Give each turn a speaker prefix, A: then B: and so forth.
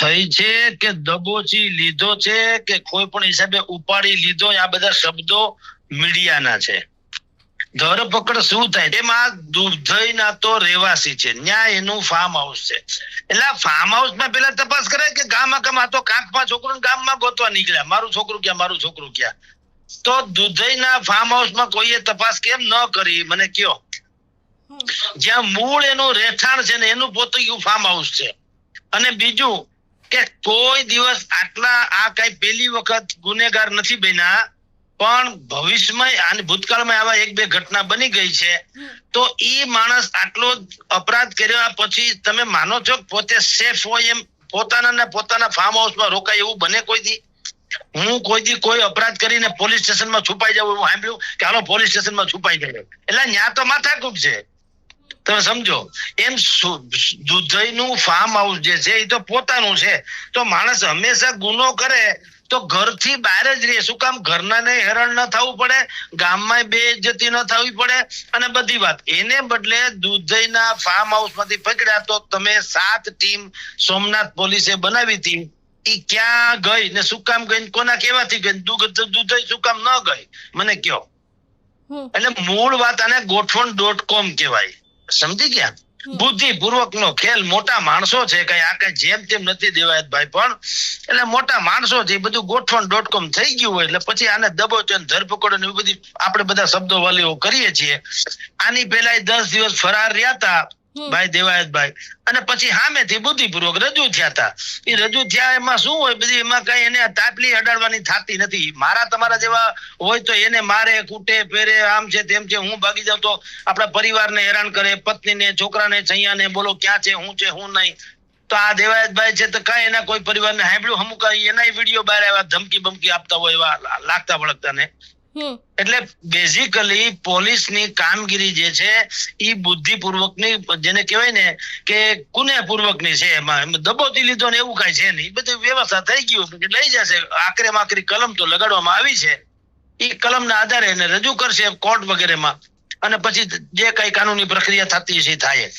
A: થઈ છે.
B: બેન ત્યાં એનું ફાર્મ હાઉસ છે. એટલે ફાર્મ હાઉસમાં પેલા તપાસ કરે કે ગામમાં ગામ તો કાંકમાં છોકરું ગામમાં ગોતવા નીકળ્યા. મારું છોકરું ક્યાં? મારું છોકરું ક્યાં? તો દુધઈના ફાર્મ હાઉસમાં કોઈએ તપાસ કેમ ન કરી? મને કયો. જ્યાં મૂળ એનું રહેઠાણ છે ને એનું પોતું ફાર્મ હાઉસ છે. અને બીજું કે કોઈ દિવસ આટલા આ કઈ પહેલી વખત ગુનેગાર નથી બન્યા, પણ ભવિષ્યમાં અને ભૂતકાળમાં આવા એક બે ઘટના બની ગઈ છે, તો એ માણસ આટલો અપરાધ કર્યા પછી તમે માનો છો પોતે સેફ હોય એમ પોતાના ને પોતાના ફાર્મ હાઉસમાં રોકાય એવું બને કોઈ દી? હું કોઈ દી કોઈ અપરાધ કરીને પોલીસ સ્ટેશનમાં છુપાઈ જાઉં એવું સાંભળ્યું કે હાલો પોલીસ સ્ટેશનમાં છુપાઈ જાય એટલે ન્યા તો માથાકૂટ છે. તમે સમજો એમ દુધઈનું ફાર્મ હાઉસ જે છે એ તો પોતાનું છે. તો માણસ હંમેશા ગુનો કરે તો ઘરથી બહાર જ રહે. શું કામ? ઘરનાને હેરાન ન થવું પડે ગામમાં બે ઇજ્જતી ન થવી પડે અને બધી વાત. એને બદલે દુધઈના ફાર્મ હાઉસમાંથી પકડ્યા તો તમે સાત ટીમ સોમનાથ પોલીસે બનાવી હતી. ઈ ક્યાં ગઈ ને શું કામ ગઈ કોના કેવાથી ગઈ ને દૂધ શું કામ ન ગઈ? મને કયો. એટલે મૂળ વાત આને ગોઠવણ ડોટ કોમ કહેવાય. સમજી ગયા બુદ્ધિપૂર્વક નો ખેલ મોટા માણસો છે કઈ આ કઈ જેમ તેમ નથી દેવાયત ભાઈ પણ એટલે મોટા માણસો છે બધું ગોઠવણ ડોટ કોમ થઈ ગયું હોય એટલે પછી આને દબોચો ને ધરપકડો ને એવી બધી આપણે બધા શબ્દો વાલીઓ કરીએ છીએ આની પેલા દસ દિવસ ફરાર રહ્યા હતા. ભાઈ દેવાયતભાઈ અને પછી સામેથી બુદ્ધિપૂર્વક રજૂ થયા હતા. એ રજૂ થયા એમાં શું હોય? બધી એમાં કઈ એને તાપલી અડાડવાની થતી નથી. મારા તમારા જેવા હોય તો એને મારે કૂટે ફેરે, આમ છે, તેમ છે, હું ભાગી જાઉં તો આપણા પરિવારને હેરાન કરે, પત્નીને, છોકરાને છૈયાને બોલો, ક્યાં છે? હું છે? હું નહીં? તો આ દેવાયતભાઈ છે તો કઈ એના કોઈ પરિવારને સાંભળ્યું? અમુક એના વીડિયો બહાર આવ્યા ધમકી બમકી આપતા હોય એવા લાગતા વળગતા ને. એટલે બેઝિકલી પોલીસની કામગીરી જે છે એ બુદ્ધિપૂર્વકની, જેને કહેવાય ને કે કુનેપૂર્વકની છે એમાં. દબોતી લીધો ને એવું કાંઈ છે નહીં. બધું વ્યવસ્થા થઈ ગયું કે લઈ જશે. આખરે આકરી કલમ તો લગાડવામાં આવી છે. એ કલમના આધારે એને રજૂ કરશે કોર્ટ વગેરેમાં. અને પછી જે કઈ કાનૂની પ્રક્રિયા થતી હશે થાય.